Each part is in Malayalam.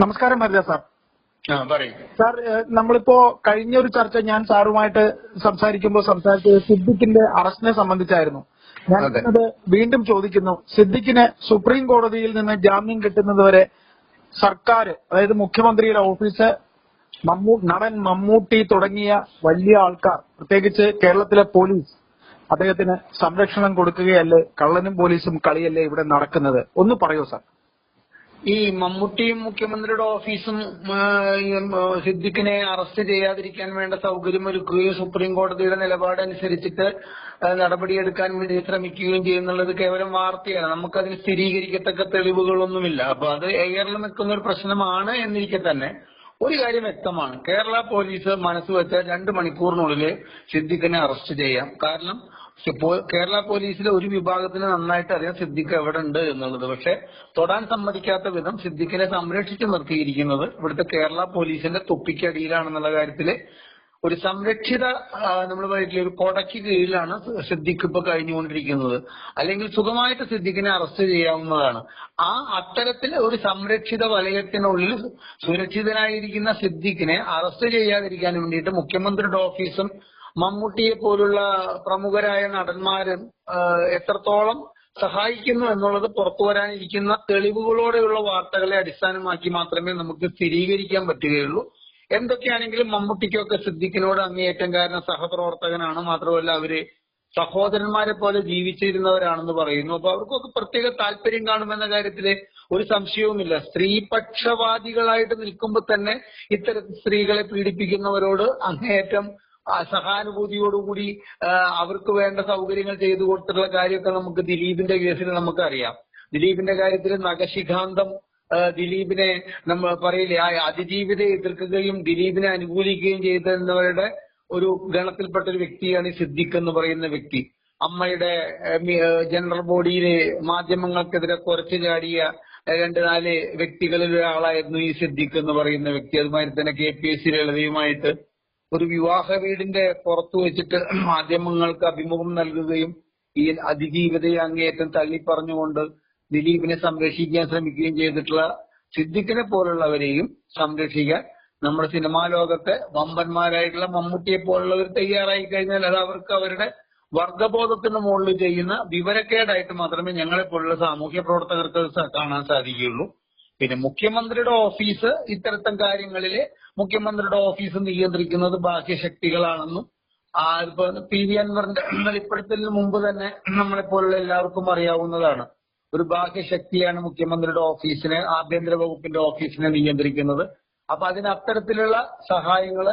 നമസ്കാരം ഭരത സാർ. സാർ നമ്മളിപ്പോ കഴിഞ്ഞ ഒരു ചർച്ച ഞാൻ സാറുമായിട്ട് സംസാരിക്കുമ്പോൾ സംസാരിച്ചത് സിദ്ദിഖിന്റെ അറസ്റ്റിനെ സംബന്ധിച്ചായിരുന്നു. ഞാൻ അത്. വീണ്ടും ചോദിക്കുന്നു. സിദ്ദിഖിന് സുപ്രീം കോടതിയിൽ നിന്ന് ജാമ്യം കിട്ടുന്നത് വരെ സർക്കാർ അതായത് മുഖ്യമന്ത്രിയുടെ ഓഫീസ് മമ്മൂ നടൻ മമ്മൂട്ടി തുടങ്ങിയ വലിയ ആൾക്കാർ പ്രത്യേകിച്ച് കേരളത്തിലെ പോലീസ് അദ്ദേഹത്തിന് സംരക്ഷണം കൊടുക്കുകയല്ലേ കള്ളനും പോലീസും കളിയല്ലേ ഇവിടെ നടക്കുന്നത്? ഒന്ന് പറയൂ സാർ. ഈ മമ്മൂട്ടിയും മുഖ്യമന്ത്രിയുടെ ഓഫീസും സിദ്ദിഖിനെ അറസ്റ്റ് ചെയ്യാതിരിക്കാൻ വേണ്ട സൗകര്യമൊരുക്കുകയും സുപ്രീം കോടതിയുടെ നിലപാടനുസരിച്ചിട്ട് നടപടിയെടുക്കാൻ വേണ്ടി ശ്രമിക്കുകയും ചെയ്യുന്നുള്ളത് കേവലം വാർത്തയാണ്. നമുക്കതിന് സ്ഥിരീകരിക്കത്തക്ക തെളിവുകളൊന്നുമില്ല. അപ്പൊ അത് എയറിൽ നിൽക്കുന്ന ഒരു പ്രശ്നമാണ് എന്നിരിക്കെ തന്നെ. ഒരു കാര്യം വ്യക്തമാണ്. കേരള പോലീസ് മനസ്സ് വെച്ചാൽ രണ്ട് മണിക്കൂറിനുള്ളിൽ സിദ്ദിഖിനെ അറസ്റ്റ് ചെയ്യാം. കാരണം പോ- കേരള പോലീസിലെ ഒരു വിഭാഗത്തിന് നന്നായിട്ട് അറിയാം സിദ്ദിഖ് എവിടെ ഉണ്ട് എന്നുള്ളത്. പക്ഷെ തൊടാൻ സമ്മതിക്കാത്ത വിധം സിദ്ദിഖിനെ സംരക്ഷിച്ചു നിർത്തിയിരിക്കുന്നത് ഇവിടുത്തെ കേരള പോലീസിന്റെ തൊപ്പിക്കടിയിലാണെന്നുള്ള കാര്യത്തിൽ ഒരു സംരക്ഷിത നമ്മൾ പറയില്ലേ ഒരു കൊടയ്ക്ക് കീഴിലാണ് സിദ്ദിഖ് ഇപ്പൊ കഴിഞ്ഞുകൊണ്ടിരിക്കുന്നത്. അല്ലെങ്കിൽ സുഖമായിട്ട് സിദ്ദിഖിനെ അറസ്റ്റ് ചെയ്യാവുന്നതാണ്. ആ അത്തരത്തിൽ ഒരു സംരക്ഷിത വലയത്തിനുള്ളിൽ സുരക്ഷിതനായിരിക്കുന്ന സിദ്ദിഖിനെ അറസ്റ്റ് ചെയ്യാതിരിക്കാൻ വേണ്ടിയിട്ട് മുഖ്യമന്ത്രിയുടെ ഓഫീസും മമ്മൂട്ടിയെ പോലുള്ള പ്രമുഖരായ നടന്മാരും എത്രത്തോളം സഹായിക്കുന്നു എന്നുള്ളത് പുറത്തു വരാനിരിക്കുന്ന തെളിവുകളോടെയുള്ള വാർത്തകളെ അടിസ്ഥാനമാക്കി മാത്രമേ നമുക്ക് സ്ഥിരീകരിക്കാൻ പറ്റുകയുള്ളൂ. എന്തൊക്കെയാണെങ്കിലും മമ്മൂട്ടിക്കൊക്കെ സിദ്ദിഖിനോട് അങ്ങേയറ്റം കാരണം സഹപ്രവർത്തകനാണ്. മാത്രമല്ല അവർ സഹോദരന്മാരെ പോലെ ജീവിച്ചിരുന്നവരാണെന്ന് പറയുന്നു. അപ്പൊ അവർക്കൊക്കെ പ്രത്യേക താല്പര്യം കാണുമെന്ന കാര്യത്തിൽ ഒരു സംശയവുമില്ല. സ്ത്രീപക്ഷവാദികളായിട്ട് നിൽക്കുമ്പോൾ തന്നെ ഇത്തരത്തിൽ സ്ത്രീകളെ പീഡിപ്പിക്കുന്നവരോട് അങ്ങേയറ്റം സഹാനുഭൂതിയോടുകൂടി അവർക്ക് വേണ്ട സൗകര്യങ്ങൾ ചെയ്തു കൊടുത്തിട്ടുള്ള കാര്യമൊക്കെ നമുക്ക് ദിലീപിന്റെ കേസിൽ നമുക്കറിയാം. ദിലീപിന്റെ കാര്യത്തിൽ നഖശിഖാന്തം ദിലീപിനെ നമ്മൾ പറയില്ലേ ആ അതിജീവിതയെ എതിർക്കുകയും ദിലീപിനെ അനുകൂലിക്കുകയും ചെയ്തെന്നവരുടെ ഒരു ഗണത്തിൽപ്പെട്ട ഒരു വ്യക്തിയാണ് ഈ സിദ്ദിഖ് എന്ന് പറയുന്ന വ്യക്തി. അമ്മയുടെ ജനറൽ ബോഡിയിൽ മാധ്യമങ്ങൾക്കെതിരെ കുറച്ചു ചാടിയ രണ്ട് നാല് വ്യക്തികളിൽ ഒരാളായിരുന്നു ഈ സിദ്ദിഖ് എന്ന് പറയുന്ന വ്യക്തി. അതുമാതിരി തന്നെ കെ പി എസ് സി ലളിതയുമായിട്ട് ഒരു വിവാഹ വീടിന്റെ പുറത്തു വെച്ചിട്ട് മാധ്യമങ്ങൾക്ക് അഭിമുഖം നൽകുകയും ഈ അതിജീവിതയെ അങ്ങേയറ്റം തള്ളിപ്പറഞ്ഞുകൊണ്ട് ദിലീപിനെ സംരക്ഷിക്കാൻ ശ്രമിക്കുകയും ചെയ്തിട്ടുള്ള സിദ്ദിഖിനെ പോലുള്ളവരെയും സംരക്ഷിക്കാൻ നമ്മുടെ സിനിമാ ലോകത്തെ വമ്പന്മാരായിട്ടുള്ള മമ്മൂട്ടിയെ പോലുള്ളവർ തയ്യാറായി കഴിഞ്ഞാൽ അത് അവർക്ക് അവരുടെ വർഗബോധത്തിന് മുകളിൽ ചെയ്യുന്ന വിവരക്കേടായിട്ട് മാത്രമേ ഞങ്ങളെ പോലുള്ള സാമൂഹ്യ പ്രവർത്തകർക്ക് കാണാൻ സാധിക്കുകയുള്ളൂ. പിന്നെ മുഖ്യമന്ത്രിയുടെ ഓഫീസ് ഇത്തരത്തം കാര്യങ്ങളിൽ മുഖ്യമന്ത്രിയുടെ ഓഫീസ് നിയന്ത്രിക്കുന്നത് ബാഹ്യശക്തികളാണെന്നും ആ ഇപ്പൊ പി വി അൻവറിന്റെ വെളിപ്പെടുത്തലിന് മുമ്പ് തന്നെ നമ്മളെ പോലുള്ള എല്ലാവർക്കും അറിയാവുന്നതാണ്. ഒരു ബാഹ്യ ശക്തിയാണ് മുഖ്യമന്ത്രിയുടെ ഓഫീസിനെ ആഭ്യന്തര വകുപ്പിന്റെ ഓഫീസിനെ നിയന്ത്രിക്കുന്നത്. അപ്പൊ അതിന് അത്തരത്തിലുള്ള സഹായങ്ങൾ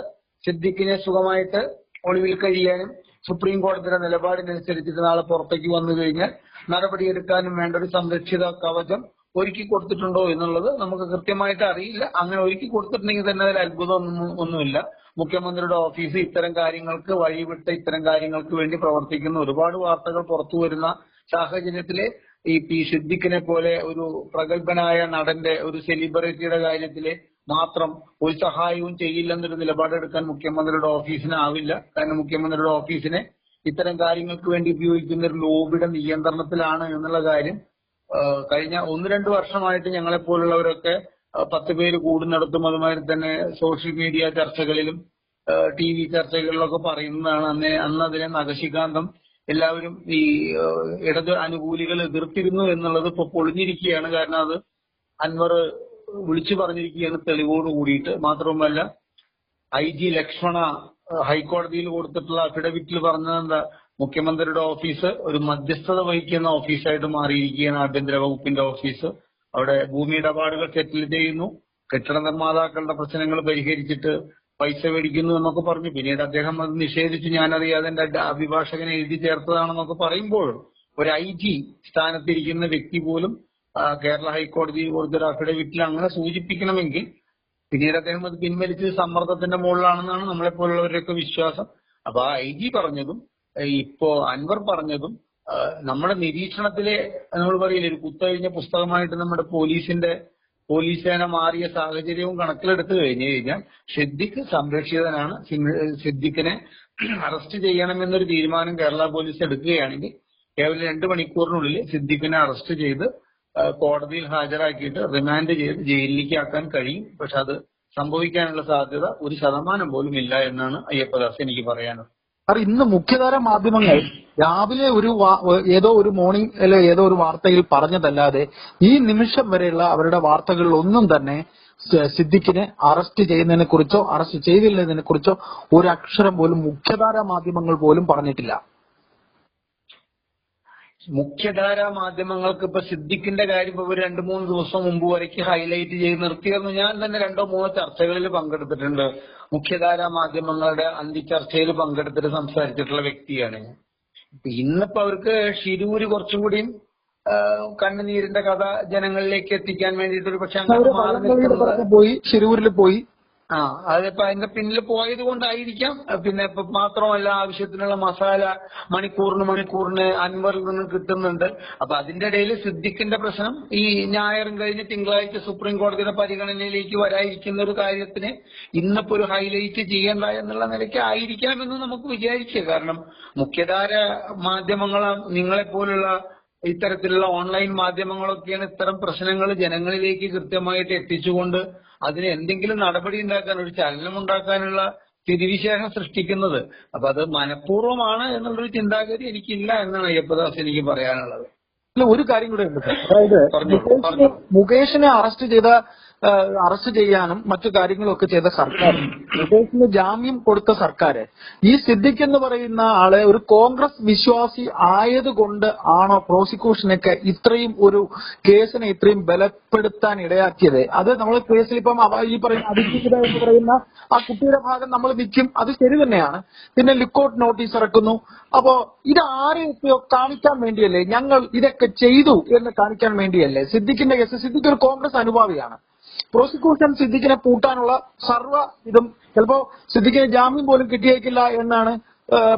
സിദ്ദിഖിനെ സുഖമായിട്ട് ഒളിവിൽ കഴിയാനും സുപ്രീം കോടതിയുടെ നിലപാടിനനുസരിച്ച് നാളെ പുറത്തേക്ക് വന്നു കഴിഞ്ഞാൽ നടപടിയെടുക്കാനും വേണ്ട ഒരു സംരക്ഷിത കവചം ഒരുക്കി കൊടുത്തിട്ടുണ്ടോ എന്നുള്ളത് നമുക്ക് കൃത്യമായിട്ട് അറിയില്ല. അങ്ങനെ ഒരുക്കി കൊടുത്തിട്ടുണ്ടെങ്കിൽ തന്നെ അതിൽ അത്ഭുതം ഒന്നും ഒന്നുമില്ല. മുഖ്യമന്ത്രിയുടെ ഓഫീസ് ഇത്തരം കാര്യങ്ങൾക്ക് വഴിവിട്ട് ഇത്തരം കാര്യങ്ങൾക്ക് വേണ്ടി പ്രവർത്തിക്കുന്ന ഒരുപാട് വാർത്തകൾ പുറത്തു വരുന്ന സാഹചര്യത്തിൽ ഈ പി സിദ്ദിഖിനെ പോലെ ഒരു പ്രഗത്ഭനായ നടന്റെ ഒരു സെലിബ്രിറ്റിയുടെ കാര്യത്തിൽ മാത്രം ഒരു സഹായവും ചെയ്യില്ലെന്നൊരു നിലപാടെടുക്കാൻ മുഖ്യമന്ത്രിയുടെ ഓഫീസിനാവില്ല കാരണം മുഖ്യമന്ത്രിയുടെ ഓഫീസിനെ ഇത്തരം കാര്യങ്ങൾക്ക് വേണ്ടി ഉപയോഗിക്കുന്ന ഒരു ലോബിയുടെ നിയന്ത്രണത്തിലാണ് എന്നുള്ള കാര്യം കഴിഞ്ഞ ഒന്ന് രണ്ട് വർഷമായിട്ട് ഞങ്ങളെ പോലുള്ളവരൊക്കെ പത്ത് പേര് കൂടുന്നിടത്തും അതുമാതിരി തന്നെ സോഷ്യൽ മീഡിയ ചർച്ചകളിലും ടി വി ചർച്ചകളിലൊക്കെ പറയുന്നതാണ് അന്ന് അന്ന് അതിനെ നഖശികാന്തം എല്ലാവരും ഈ ഇടത് അനുകൂലികൾ എതിർത്തിരുന്നു എന്നുള്ളത് ഇപ്പൊ പൊളിഞ്ഞിരിക്കുകയാണ്. കാരണം അത് അൻവർ വിളിച്ചു പറഞ്ഞിരിക്കുകയാണ് തെളിവോട് കൂടിയിട്ട്. മാത്രവുമല്ല ഐ ജി ലക്ഷ്മണ ഹൈക്കോടതിയിൽ കൊടുത്തിട്ടുള്ള അഫിഡവിറ്റിൽ പറഞ്ഞത് എന്താ മുഖ്യമന്ത്രിയുടെ ഓഫീസ് ഒരു മധ്യസ്ഥത വഹിക്കുന്ന ഓഫീസായിട്ട് മാറിയിരിക്കുകയാണ് ആഭ്യന്തര വകുപ്പിന്റെ ഓഫീസ്. അവിടെ ഭൂമി ഇടപാടുകൾ സെറ്റിൽ ചെയ്യുന്നു. കെട്ടിട നിർമ്മാതാക്കളുടെ പ്രശ്നങ്ങൾ പരിഹരിച്ചിട്ട് പൈസ മേടിക്കുന്നു എന്നൊക്കെ പറഞ്ഞു. പിന്നീട് അദ്ദേഹം അത് നിഷേധിച്ചു. ഞാനറിയാതെ എന്റെ അഭിഭാഷകനെ എഴുതി ചേർത്തതാണെന്നൊക്കെ പറയുമ്പോൾ ഒരു ഐ ജി സ്ഥാനത്തിരിക്കുന്ന വ്യക്തി പോലും കേരള ഹൈക്കോടതി കൊടുത്തൊരു അഫിഡവിറ്റിൽ അങ്ങനെ സൂചിപ്പിക്കണമെങ്കിൽ പിന്നീട് അദ്ദേഹം അത് പിൻവലിച്ചത് സമ്മർദ്ദത്തിന്റെ മുകളിലാണെന്നാണ് നമ്മളെ പോലുള്ളവരുടെയൊക്കെ വിശ്വാസം. അപ്പൊ ആ ഐ ജി പറഞ്ഞതും ഇപ്പോ അൻവർ പറഞ്ഞതും നമ്മുടെ നിരീക്ഷണത്തിലെ നമ്മൾ പറയില്ലേ ഒരു കുത്തഴിഞ്ഞ പുസ്തകമായിട്ട് നമ്മുടെ പോലീസിന്റെ പോലീസ് സേന മാറിയ സാഹചര്യവും കണക്കിലെടുത്ത് കഴിഞ്ഞു കഴിഞ്ഞാൽ സിദ്ദിഖ് സംരക്ഷിതനാണ്. സിദ്ദിഖിനെ അറസ്റ്റ് ചെയ്യണമെന്നൊരു തീരുമാനം കേരള പോലീസ് എടുക്കുകയാണെങ്കിൽ കേവലം രണ്ട് മണിക്കൂറിനുള്ളിൽ സിദ്ദിഖിനെ അറസ്റ്റ് ചെയ്ത് കോടതിയിൽ ഹാജരാക്കിയിട്ട് റിമാൻഡ് ചെയ്ത് ജയിലിലേക്ക് ആക്കാൻ കഴിയും. പക്ഷെ അത് സംഭവിക്കാനുള്ള സാധ്യത ഒരു ശതമാനം പോലും ഇല്ല എന്നാണ് അയ്യപ്പദാസ് എനിക്ക് പറയാനുള്ളത്. സാർ ഇന്ന് മുഖ്യധാര മാധ്യമങ്ങൾ രാവിലെ ഒരു ഏതോ ഒരു മോർണിംഗ് അല്ലെ ഏതോ ഒരു വാർത്തയിൽ പറഞ്ഞതല്ലാതെ ഈ നിമിഷം വരെയുള്ള അവരുടെ വാർത്തകളിൽ ഒന്നും തന്നെ സിദ്ദിഖിനെ അറസ്റ്റ് ചെയ്യുന്നതിനെ കുറിച്ചോ അറസ്റ്റ് ചെയ്തില്ലതിനെ കുറിച്ചോ ഒരു അക്ഷരം പോലും മുഖ്യധാര മാധ്യമങ്ങൾ പോലും പറഞ്ഞിട്ടില്ല. മുഖ്യധാരാ മാധ്യമങ്ങൾക്ക് ഇപ്പൊ സിദ്ദിഖിന്റെ കാര്യം ഇപ്പൊ ഒരു രണ്ടു മൂന്ന് ദിവസം മുമ്പ് വരയ്ക്ക് ഹൈലൈറ്റ് ചെയ്ത് നിർത്തിയിരുന്നു. ഞാൻ തന്നെ രണ്ടോ മൂന്നോ ചർച്ചകളിൽ പങ്കെടുത്തിട്ടുണ്ട്. മുഖ്യധാരാ മാധ്യമങ്ങളുടെ അന്തിച്ചർച്ചയിൽ പങ്കെടുത്തിട്ട് സംസാരിച്ചിട്ടുള്ള വ്യക്തിയാണ് ഞാൻ. ഇന്നിപ്പോ അവർക്ക് ഷിരൂര് കുറച്ചും കൂടിയും കണ്ണുനീരിന്റെ കഥ ജനങ്ങളിലേക്ക് എത്തിക്കാൻ വേണ്ടിയിട്ട് ഒരു പക്ഷെ പോയി ഷിരൂരിൽ പോയി. ആ അതിപ്പോ അതിന്റെ പിന്നിൽ പോയത് കൊണ്ടായിരിക്കാം. പിന്നെ മാത്രമല്ല ആവശ്യത്തിനുള്ള മസാല മണിക്കൂറിന് മണിക്കൂറിന് അൻവറിൽ നിന്ന് കിട്ടുന്നുണ്ട്. അപ്പൊ അതിന്റെ ഇടയിൽ സിദ്ദിഖിന്റെ പ്രശ്നം ഈ ഞായറും കഴിഞ്ഞ് തിങ്കളാഴ്ച സുപ്രീം കോടതിയുടെ പരിഗണനയിലേക്ക് വരാതിരിക്കുന്ന ഒരു കാര്യത്തിന് ഇന്നിപ്പോ ഒരു ഹൈലൈറ്റ് ചെയ്യേണ്ട എന്നുള്ള നിലയ്ക്ക് ആയിരിക്കാമെന്ന് നമുക്ക് വിചാരിക്കുക കാരണം മുഖ്യധാര മാധ്യമങ്ങൾ നിങ്ങളെപ്പോലുള്ള ഇത്തരത്തിലുള്ള ഓൺലൈൻ മാധ്യമങ്ങളൊക്കെയാണ് ഇത്തരം പ്രശ്നങ്ങൾ ജനങ്ങളിലേക്ക് കൃത്യമായിട്ട് എത്തിച്ചുകൊണ്ട് അതിന് എന്തെങ്കിലും നടപടി ഉണ്ടാക്കാൻ ഒരു ചലനം ഉണ്ടാക്കാനുള്ള സ്ഥിതിവിശേഷം സൃഷ്ടിക്കുന്നത്. അപ്പൊ അത് മനഃപൂർവമാണ് എന്നുള്ളൊരു ചിന്താഗതി എനിക്കില്ല എന്നാണ് അയ്യപ്പദാസ് എനിക്ക് പറയാനുള്ളത്. അല്ല ഒരു കാര്യം കൂടെ ഉണ്ട്. സർ അതായത് മുകേഷിനെ അറസ്റ്റ് ചെയ്ത അറസ്റ്റ് ചെയ്യാനും മറ്റു കാര്യങ്ങളും ഒക്കെ ചെയ്ത സർക്കാർ. മുകേഷിന് ജാമ്യം കൊടുത്ത സർക്കാർ. ഈ സിദ്ദിഖ് എന്ന് പറയുന്ന ആളെ ഒരു കോൺഗ്രസ് വിശ്വാസി ആയതുകൊണ്ട് ആണോ പ്രോസിക്യൂഷനൊക്കെ ഇത്രയും ഒരു കേസിനെ ഇത്രയും ബലപ്പെടുത്താൻ ഇടയാക്കിയത്? അത് നമ്മൾ കേസിൽ ഇപ്പം ഈ പറയുന്ന അധികൃത എന്ന് പറയുന്ന ആ കുട്ടിയുടെ ഭാഗം നമ്മൾ വിൽക്കും അത് ശരി തന്നെയാണ്. പിന്നെ ലുക്കൌട്ട് നോട്ടീസ് ഇറക്കുന്നു. അപ്പോ ഇത് ആരെയൊക്കെയോ കാണിക്കാൻ വേണ്ടിയല്ലേ? ഞങ്ങൾ ഇതൊക്കെ ചെയ്തു എന്ന് കാണിക്കാൻ വേണ്ടിയല്ലേ? സിദ്ദിഖിന്റെ കേസ്. സിദ്ദിഖ് ഒരു കോൺഗ്രസ് അനുഭാവിയാണ്. പ്രോസിക്യൂഷൻ സിദ്ദിഖിനെ പൂട്ടാനുള്ള സർവ ഇതും ചിലപ്പോ സിദ്ദിഖിന് ജാമ്യം പോലും കിട്ടിയേക്കില്ല എന്നാണ്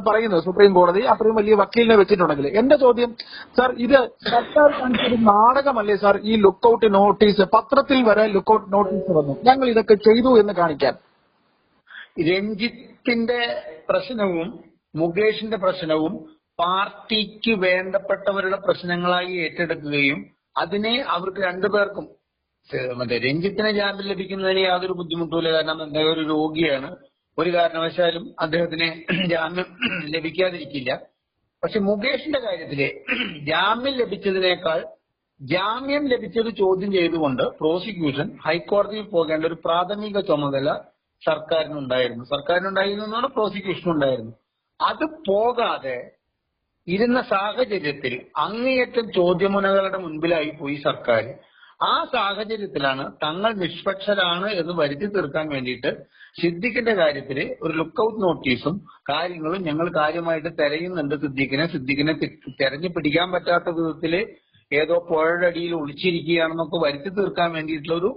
പറയുന്നത് സുപ്രീം കോടതി. അത്രയും വലിയ വക്കീലിനെ വെച്ചിട്ടുണ്ടെങ്കിൽ. എന്റെ ചോദ്യം സാർ ഇത് സർക്കാർ കാണിച്ചൊരു നാടകമല്ലേ സാർ ഈ ലുക്കൌട്ട് നോട്ടീസ്? പത്രത്തിൽ വരെ ലുക്കൌട്ട് നോട്ടീസ് വന്നു. ഞങ്ങൾ ഇതൊക്കെ ചെയ്തു എന്ന് കാണിക്കാൻ. രഞ്ജിത്തിന്റെ പ്രശ്നവും മുകേഷിന്റെ പ്രശ്നവും പാർട്ടിക്ക് വേണ്ടപ്പെട്ടവരുടെ പ്രശ്നങ്ങളായി ഏറ്റെടുക്കുകയും അതിനെ അവർക്ക് രണ്ടുപേർക്കും മറ്റേ രഞ്ജിത്തിന് ജാമ്യം ലഭിക്കുന്നതിന് യാതൊരു ബുദ്ധിമുട്ടുമില്ല. കാരണം അദ്ദേഹം ഒരു രോഗിയാണ്. ഒരു കാരണവശാലും അദ്ദേഹത്തിന് ജാമ്യം ലഭിക്കാതിരിക്കില്ല. പക്ഷെ മുകേഷിന്റെ കാര്യത്തിൽ ജാമ്യം ലഭിച്ചതിനേക്കാൾ ജാമ്യം ലഭിച്ചത് ചോദ്യം ചെയ്തുകൊണ്ട് പ്രോസിക്യൂഷൻ ഹൈക്കോടതിയിൽ പോകേണ്ട ഒരു പ്രാഥമിക ചുമതല സർക്കാരിനുണ്ടായിരുന്നു. സർക്കാരിനുണ്ടായിരുന്നു എന്നാണ് പ്രോസിക്യൂഷൻ ഉണ്ടായിരുന്നു അത് പോകാതെ ഇരുന്ന സാഹചര്യത്തിൽ അങ്ങേയറ്റം ചോദ്യമുനകളുടെ മുൻപിലായി പോയി സർക്കാർ ആ സാഹചര്യത്തിലാണ് തങ്ങൾ നിഷ്പക്ഷരാണ് എന്ന് വരുത്തി തീർക്കാൻ വേണ്ടിയിട്ട് സിദ്ദിഖിന്റെ കാര്യത്തിൽ ഒരു ലുക്കൌട്ട് നോട്ടീസും കാര്യങ്ങളും ഞങ്ങൾ കാര്യമായിട്ട് തെരയുന്നുണ്ട് സിദ്ദിഖിനെ. സിദ്ദിഖിനെ തെരഞ്ഞു പിടിക്കാൻ പറ്റാത്ത വിധത്തിൽ ഏതോ പുഴയുടെ അടിയിൽ ഒളിച്ചിരിക്കുകയാണെന്നൊക്കെ വരുത്തി തീർക്കാൻ വേണ്ടിയിട്ടുള്ള ഒരു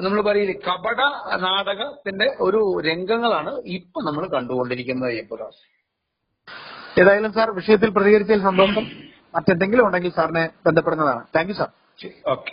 നമ്മൾ പറയില്ലേ കപട നാടകത്തിന്റെ ഒരു രംഗങ്ങളാണ് ഇപ്പൊ നമ്മൾ കണ്ടുകൊണ്ടിരിക്കുന്നത് അയ്യപ്പദാസ് ഏതായാലും സാർ വിഷയത്തിൽ പ്രതികരിച്ചതിൽ സന്തോഷം. മറ്റെന്തെങ്കിലും ഉണ്ടെങ്കിൽ സാറിനെ ബന്ധപ്പെടുന്നതാണ്. Thank you sir. Okay.